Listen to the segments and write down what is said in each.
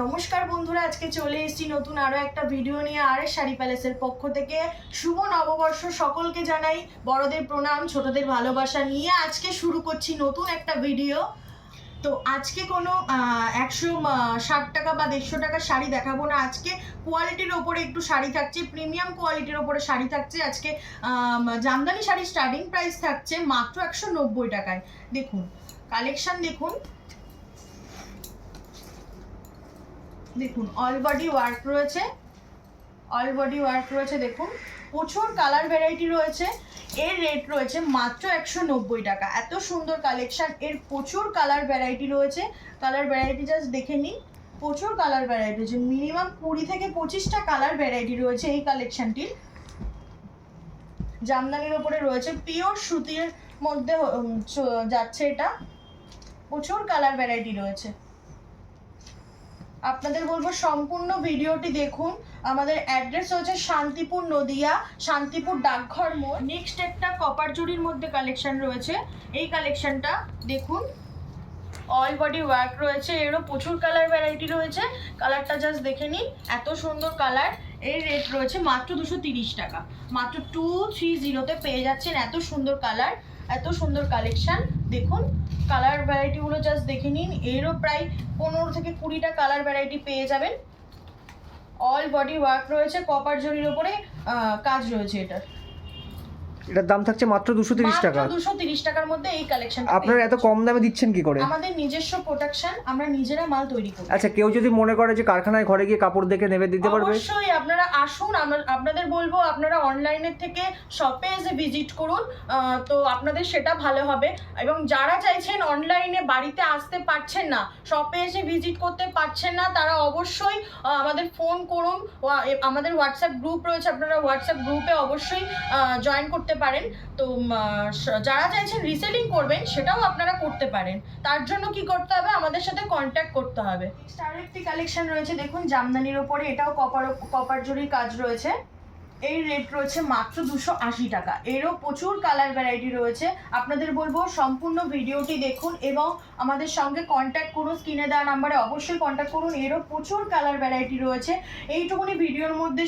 নমস্কার বন্ধুরা, আজকে চলে এসেছি নতুন আরও একটা ভিডিও নিয়ে আর শাড়ি প্যালেসের পক্ষ থেকে। শুভ নববর্ষ সকলকে জানাই। বড়দের প্রণাম, ছোটদের ভালোবাসা নিয়ে আজকে শুরু করছি নতুন একটা ভিডিও তো আজকে কোনো একশো ষাট টাকা বা দেড়শো টাকার শাড়ি দেখাবো না। আজকে কোয়ালিটির ওপরে একটু শাড়ি থাকছে প্রিমিয়াম কোয়ালিটির ওপরে শাড়ি থাকছে। আজকে জামদানি শাড়ির স্টার্টিং প্রাইস থাকছে মাত্র একশো নব্বই টাকায়। দেখুন কালেকশন দেখুন। দেখুন অল বডি ওয়ার্ক রয়েছে। অল বডি ওয়ার্ক রয়েছে, দেখুন। প্রচুর কালার ভ্যারাইটি রয়েছে। এর রেট রয়েছে মাত্র একশো নব্বই টাকা। এত সুন্দর কালেকশান এর প্রচুর কালার ভ্যারাইটি রয়েছে। কালার ভ্যারাইটি জাস্ট দেখে নিন। প্রচুর কালার ভ্যারাইটি রয়েছে। মিনিমাম কুড়ি থেকে পঁচিশটা কালার ভ্যারাইটি রয়েছে এই কালেকশনটির জামদানির ওপরে রয়েছে। পিওর সুতির মধ্যে যাচ্ছে এটা। প্রচুর কালার ভ্যারাইটি রয়েছে। আপনাদের বলব সম্পূর্ণ ভিডিওটি দেখুন। আমাদের অ্যাড্রেস হচ্ছে শান্তিপুর নদিয়া, শান্তিপুর ডাকঘর মোড়। নেক্সট একটা কপার জুড়ির মধ্যে কালেকশন রয়েছে। এই কালেকশনটা দেখুন অল বডি ওয়ার্ক রয়েছে। এরও প্রচুর কালার ভ্যারাইটি রয়েছে। কালারটা জাস্ট দেখে নিন, এত সুন্দর কালারের রেট রয়েছে মাত্র দুশো তিরিশ টাকা। মাত্র টু থ্রি জিরোতে পেয়ে যাচ্ছেন এত সুন্দর কালার এত সুন্দর কালেকশন দেখুন কালার ভ্যারাইটিগুলো জাস্ট দেখে নিন। এরও প্রায় পনেরো থেকে কুড়িটা কালার ভ্যারাইটি পেয়ে যাবেন। অল বডি ওয়ার্ক রয়েছে কপার জরির ওপরে কাজ রয়েছে এটার। এটার দাম থাকছে মাত্র দুশো তিরিশ টাকা। দুশো তিরিশ টাকার মধ্যে এই কালেকশন আপনারা এত কম দামে দিচ্ছেন কি করে? আমাদের নিজস্ব প্রোডাকশন আমরা নিজেরা মাল তৈরি করি। আচ্ছা কেউ যদি মনে করে যে কারখানায় ঘরে গিয়ে কাপড় দেখে নেবে দিতে পারবে? অবশ্যই আপনারা আসুন আমরা- আপনাদের বলব আপনারা অনলাইনের থেকে শপে এসে ভিজিট করুন তো আপনাদের সেটা ভালো হবে। এবং যারা চাইছেন অনলাইনে বাড়িতে আসতে পারছেন না শপে এসে ভিজিট করতে পারছেন না তারা অবশ্যই আমাদের ফোন করুন। আমাদের হোয়াটসঅ্যাপ গ্রুপ রয়েছে আপনারা হোয়াটসঅ্যাপ গ্রুপে অবশ্যই জয়েন করতে পারেন। তো যারা চাইছেন রিসেলিং করবেন, সেটাও আপনারা করতে পারেন। তার জন্য কি করতে হবে? আমাদের সাথে কন্ট্যাক্ট করতে হবে। স্টার একটি কালেকশন রয়েছে, দেখুন, জামদানির ওপরে এটাও কপার কপার জুড়ির কাজ রয়েছে। এই রেট রয়েছে মাত্র দুশো আশি টাকা। এরও প্রচুর কালার ভ্যারাইটি রয়েছে। আপনাদের বলব সম্পূর্ণ ভিডিওটি দেখুন এবং আমাদের সঙ্গে কন্ট্যাক্ট করুন, স্ক্রিনে দেওয়া নাম্বারে অবশ্যই কন্ট্যাক্ট করুন। এরও প্রচুর কালার ভ্যারাইটি রয়েছে। এইটুকুনি ভিডিওর মধ্যে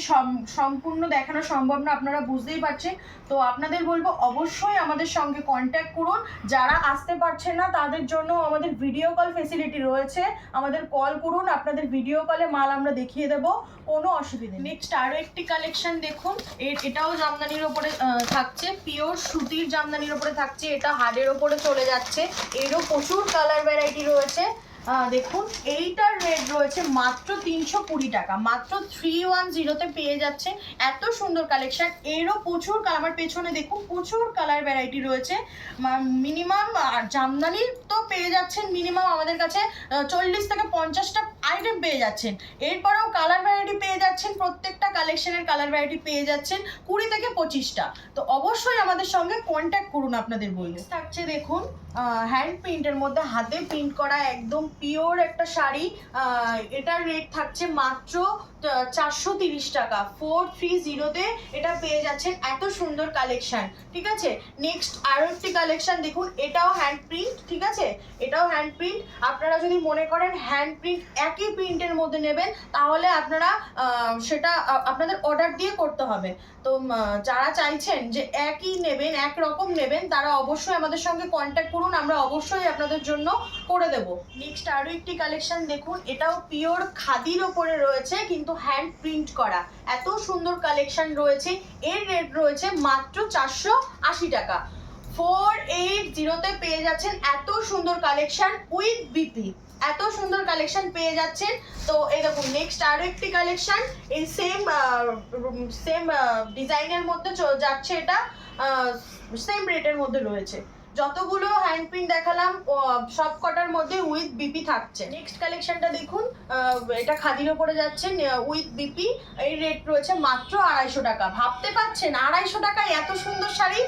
সম্পূর্ণ দেখানো সম্ভব না, আপনারা বুঝতেই পারছেন। তো আপনাদের বলব অবশ্যই আমাদের সঙ্গে কন্ট্যাক্ট করুন। যারা আসতে পারছেন না, তাদের জন্য আমাদের ভিডিও কল ফেসিলিটি রয়েছে। আমাদের কল করুন, আপনাদের ভিডিও কলে মাল আমরা দেখিয়ে দেবো। কোনো অসুবিধা নেক্সট আরও একটি কালেকশন দেখুন। এর, এটাও জামদানির ওপরে থাকছে। পিওর সুতির জামদানির ওপরে থাকছে। এটা হাড়ের ওপরে চলে যাচ্ছে। এরও প্রচুর কালার ভ্যারাইটি রয়েছে। দেখুন, এইটার রেট রয়েছে মাত্র তিনশো কুড়ি টাকা। মাত্র থ্রি ওয়ান জিরোতে পেয়ে যাচ্ছে। এত সুন্দর কালেকশন এরও প্রচুর আমার পেছনে দেখুন, প্রচুর কালার ভ্যারাইটি রয়েছে। মিনিমাম জামদানি তো পেয়ে যাচ্ছেন মিনিমাম আমাদের কাছে চল্লিশ থেকে পঞ্চাশটা আইটেম পেয়ে যাচ্ছেন। এরপরেও কালার ভ্যারাইটি কালেকশনের কালার ভ্যারাইটি পেয়ে যাচ্ছেন কুড়ি থেকে পঁচিশটা। তো অবশ্যই আমাদের সঙ্গে কন্ট্যাক্ট করুন আপনাদের বললে থাকছে দেখুন হ্যান্ড প্রিন্টের মধ্যে হাতে প্রিন্ট করা একদম পিওর একটা শাড়ি। এটার রেট থাকছে মাত্র চারশো তিরিশ টাকা। ফোর থ্রি জিরোতে এটা পেয়ে যাচ্ছেন এত সুন্দর কালেকশন ঠিক আছে? নেক্সট আরও একটি কালেকশন দেখুন, এটাও হ্যান্ড প্রিন্ট ঠিক আছে? এটাও হ্যান্ড প্রিন্ট আপনারা যদি মনে করেন হ্যান্ড প্রিন্ট একই প্রিন্টের মধ্যে নেবেন, তাহলে আপনারা সেটা আপনাদের অর্ডার দিয়ে করতে হবে। তো যারা চাইছেন যে একই নেবেন, এক রকম নেবেন, তারা অবশ্যই আমাদের সঙ্গে কন্ট্যাক্ট করুন, আমরা অবশ্যই আপনাদের জন্য করে দেব। নেক্সট আরও একটি কালেকশন দেখুন, এটাও পিওর খাদির ওপরে রয়েছে, কিন্তু হ্যান্ড প্রিন্ট করা। এত সুন্দর কালেকশন রয়েছে, এর রেট রয়েছে মাত্র চারশো আশি টাকা। ফোর এইট জিরোতে পেয়ে যাচ্ছেন এত সুন্দর কালেকশন উইথ বিপি এত সুন্দর কালেকশন পেয়ে যাচ্ছেন। তো দেখুন নেক্সট আরও একটি কালেকশন এই সেম সেম ডিজাইনের মধ্যে যাচ্ছে এটা সেম রেটের মধ্যে রয়েছে। যতগুলো হ্যান্ড প্রিন্ট দেখালাম সব কটার মধ্যে উইথ বিপি থাকছে। নেক্সট কালেকশনটা দেখুন আহ, এটা খাদির ওপরে যাচ্ছে উইথ বিপি এই রেট রয়েছে মাত্র আড়াইশো টাকা। ভাবতে পারছেন আড়াইশো টাকায় এত সুন্দর শাড়ি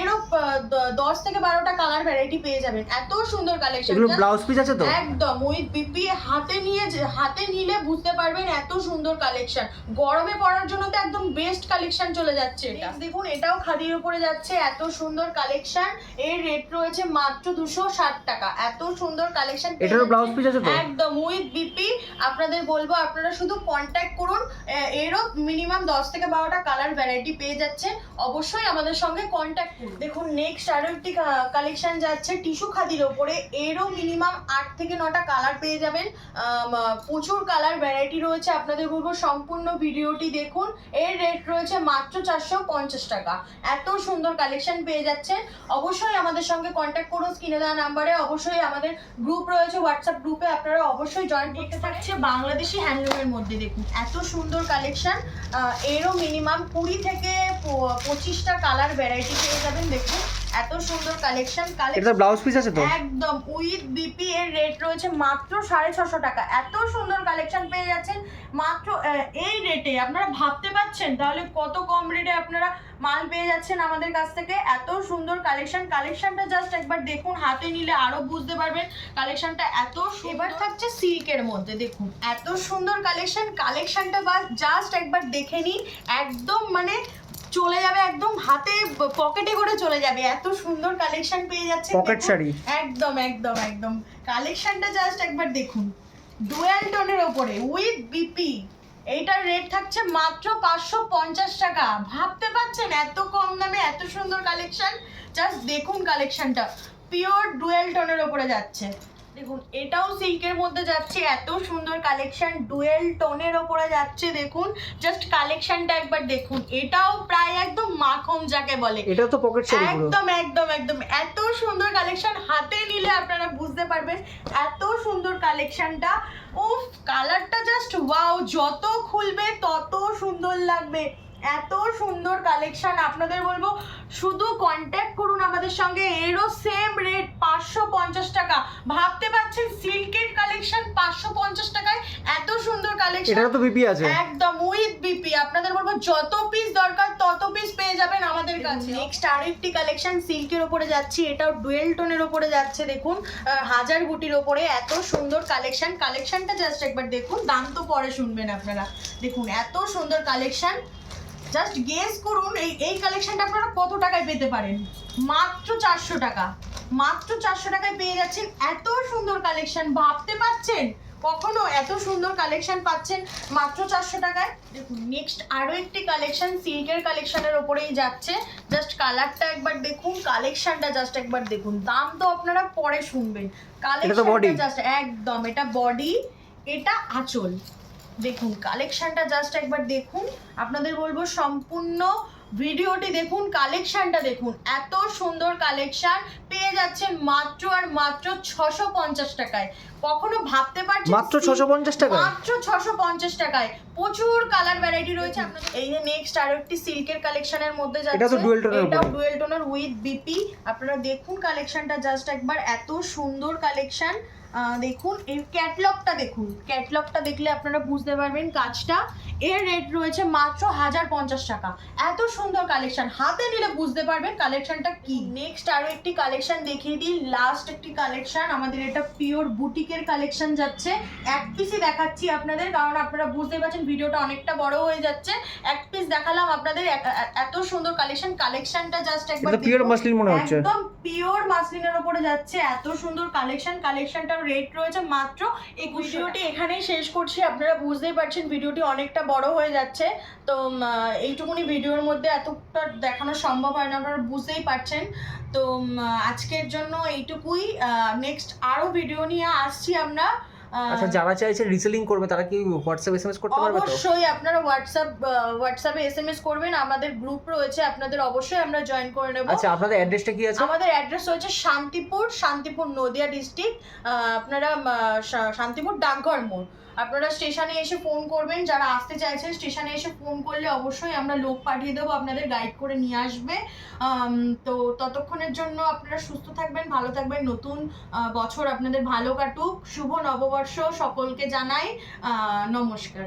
এরও দ- দশ থেকে বারোটা কালার ভ্যারাইটি পেয়ে যাবেন। এত সুন্দর কালেকশন ব্লাউজ পিস আছে তো? একদম উইথ বিপি হাতে নিয়ে হাতে নিলে বুঝতে পারবেন এত সুন্দর কালেকশন গরমে পরার জন্য তো একদম বেস্ট কালেকশন চলে যাচ্ছে এটা। দেখুন এটাও খাদির উপরে যাচ্ছে এত সুন্দর কালেকশন এর রেট রয়েছে মাত্র দুশো ষাট টাকা। এত সুন্দর কালেকশন এটারও ব্লাউজ পিস আছে তো? একদম উইথ বিপি আপনাদের বলব আপনারা শুধু কন্ট্যাক্ট করুন এরও মিনিমাম দশ থেকে বারোটা কালার ভ্যারাইটি পেয়ে যাচ্ছে অবশ্যই আমাদের সঙ্গে কন্ট্যাক্ট করুন। দেখুন নেক্সট আরও একটি কালেকশন যাচ্ছে টিস্যু খাদির ওপরে। এরও মিনিমাম আট থেকে নটা কালার পেয়ে যাবেন। প্রচুর কালার ভ্যারাইটি রয়েছে। আপনাদের বলব সম্পূর্ণ ভিডিওটি দেখুন। এর রেট রয়েছে মাত্র চারশো পঞ্চাশ টাকা। এত সুন্দর কালেকশন পেয়ে যাচ্ছেন। অবশ্যই আমাদের সঙ্গে কন্ট্যাক্ট করুন স্ক্রিনে দেওয়া নাম্বারে অবশ্যই আমাদের গ্রুপ রয়েছে হোয়াটসঅ্যাপ গ্রুপে আপনারা অবশ্যই জয়েন করতে থাকছে বাংলাদেশি হ্যান্ডলুমের মধ্যে দেখুন এত সুন্দর কালেকশন এরও মিনিমাম কুড়ি থেকে পঁচিশটা কালার ভ্যারাইটি পেয়ে যাবেন দেখুন এত সুন্দর কালেকশন এটা ব্লাউজ পিস আছে তো? একদম উইথ বিপি এর রেট রয়েছে মাত্র সাড়ে ছশো টাকা। এত সুন্দর কালেকশন পেয়ে যাচ্ছেন মাত্র এই রেটে আপনারা ভাবতে পারছেন তাহলে কত কম রেটে আপনারা মাল পেয়ে যাচ্ছেন আমাদের কাছ থেকে? এত সুন্দর কালেকশন কালেকশনটা জাস্ট একবার দেখুন হাতে নিলে আরও বুঝতে পারবেন কালেকশনটা এত। এবার থাকছে সিল্কের মধ্যে দেখুন এত সুন্দর কালেকশন কালেকশনটা বা জাস্ট একবার দেখে নিন একদম মানে চলে যাবে একদম হাতে পকেটে করে চলে যাবে। এত সুন্দর কালেকশন পেয়ে যাচ্ছে পকেট শাড়ি? একদম একদম একদম। কালেকশনটা জাস্ট একবার দেখুন। ডুয়াল টোনের ওপরে উইথ বিপি এইটার রেট থাকছে মাত্র পাঁচশো পঞ্চাশ টাকা। ভাবতে পারছেন এত কম দামে এত সুন্দর কালেকশন জাস্ট দেখুন কালেকশনটা পিওর ডুয়েল টোনের ওপরে যাচ্ছে। দেখুন এটাও সিল্কের মধ্যে যাচ্ছে এত সুন্দর কালেকশন ডুয়েল টোনের ওপরে যাচ্ছে দেখুন জাস্ট কালেকশনটা একবার দেখুন এটাও প্রায় একদম মাখন যাকে বলে। এটা তো পকেট শাড়ি একদম একদম একদম এত সুন্দর কালেকশন হাতে নিলে আপনারা বুঝতে পারবেন এত সুন্দর কালেকশনটা উফ কালারটা জাস্ট ওয়াও যত খুলবে তত সুন্দর লাগবে। এত সুন্দর কালেকশন আপনাদের বলব। শুধু কন্ট্যাক্ট করুন আমাদের সঙ্গে এরও সেম রেট পাঁচশো পঞ্চাশ টাকা। ভাবতে পারছেন সিল্কের কালেকশন পাঁচশো পঞ্চাশ টাকায়? এত সুন্দর কালেকশন এটাও তো বিপি আছে। একদম উইথ বিপি আপনাদের বলব যত পিস দরকার তত পিস পেয়ে যাবেন আমাদের কাছে। নেক্সট আরেকটি কালেকশন সিল্কের ওপরে যাচ্ছি এটাও ডুয়েল টোনের ওপরে যাচ্ছে দেখুন। আহ, হাজার গুটির ওপরে এত সুন্দর কালেকশন কালেকশনটা জাস্ট একবার দেখুন দাম তো পরে শুনবেন আপনারা। দেখুন এত সুন্দর কালেকশন জাস্ট গেস করুন এই এই কালেকশনটা আপনারা কত টাকায় পেতে পারেন? মাত্র চারশো টাকা। মাত্র চারশো টাকায় পেয়ে যাচ্ছেন এত সুন্দর কালেকশন ভাবতে পারছেন? কখনো এত সুন্দর কালেকশন পাচ্ছেন মাত্র চারশো টাকায়? দেখুন নেক্সট আরও একটি কালেকশন সিল্কের কালেকশনের ওপরেই যাচ্ছে। জাস্ট কালারটা একবার দেখুন কালেকশনটা জাস্ট একবার দেখুন। দাম তো আপনারা পরে শুনবেন। কালেকশনটা জাস্ট একদম এটা বডি এটা আঁচল। দেখুন কালেকশনটা জাস্ট একবার দেখুন। আপনাদের বলব সম্পূর্ণ ভিডিওটি দেখুন কালেকশনটা দেখুন। এত সুন্দর কালেকশন পেয়ে যাচ্ছেন মাত্র আর মাত্র ছশো পঞ্চাশ টাকায়। কখনো ভাবতে পারছেন মাত্র ছশো পঞ্চাশ টাকা মাত্র ছশো পঞ্চাশ টাকায়। প্রচুর কালার ভ্যারাইটি রয়েছে। আপনাদের এই যে নেক্সট আরও একটি সিল্কের কালেকশনের মধ্যে যাচ্ছে। এটা তো ডুয়েল টোনার উইথ বিপি আপনারা দেখুন কালেকশনটা জাস্ট একবার। এত সুন্দর কালেকশন দেখুন এর ক্যাটলগটা দেখুন। ক্যাটলগটা দেখলে আপনারা বুঝতে পারবেন কাজটা। এর রেট রয়েছে মাত্র হাজার পঞ্চাশ টাকা। এত সুন্দর কালেকশন হাতে নিলে বুঝতে পারবেন কালেকশনটা কি। নেক্সট আরও একটি কালেকশন দেখিয়ে দিই। লাস্ট একটি কালেকশন আমাদের এটা পিওর বুটিকের কালেকশন যাচ্ছে। এক পিসই দেখাচ্ছি আপনাদের কারণ আপনারা বুঝতে পারছেন ভিডিওটা অনেকটা বড় হয়ে যাচ্ছে। এক পিস দেখালাম আপনাদের। এত সুন্দর কালেকশন কালেকশনটা জাস্ট একবার পিওর। মাসলিন মনে হচ্ছে। একদম পিওর মাসলিনের ওপরে যাচ্ছে এত সুন্দর কালেকশন কালেকশনটার রেট রয়েছে মাত্র এই ভিডিওটি এখানেই শেষ করছি আপনারা বুঝতেই পারছেন ভিডিওটি অনেকটা বড় হয়ে যাচ্ছে। তো এইটুকুনি ভিডিওর মধ্যে এতটা দেখানো সম্ভব হয় না আপনারা বুঝতেই পারছেন। তো আজকের জন্য এইটুকুই। নেক্সট আরও ভিডিও নিয়ে আসছি আমরা। আচ্ছা যারা চাইছে রিসেলিং করবে তারা কি হোয়াটসঅ্যাপ এসএমএস করতে পারবে তো? অবশ্যই আপনারা হোয়াটসঅ্যাপ হোয়াটসঅ্যাপে এসএমএস করবেন। আমাদের গ্রুপ রয়েছে আপনাদের অবশ্যই আমরা জয়েন করে নেব। আচ্ছা আপনাদের অ্যাড্রেসটা কি আছে? আমাদের অ্যাড্রেস হচ্ছে শান্তিপুর শান্তিপুর নদিয়া ডিস্ট্রিক্ট আপনারা শান্তিপুর ডাকঘর মোড়। আপনারা স্টেশনে এসে ফোন করবেন, যারা আসতে চাইছেন স্টেশনে এসে ফোন করলে অবশ্যই আমরা লোক পাঠিয়ে দেবো, আপনাদের গাইড করে নিয়ে আসবে। তো ততক্ষণের জন্য আপনারা সুস্থ থাকবেন, ভালো থাকবেন, নতুন বছর আপনাদের ভালো কাটুক। শুভ নববর্ষ সকলকে জানাই নমস্কার।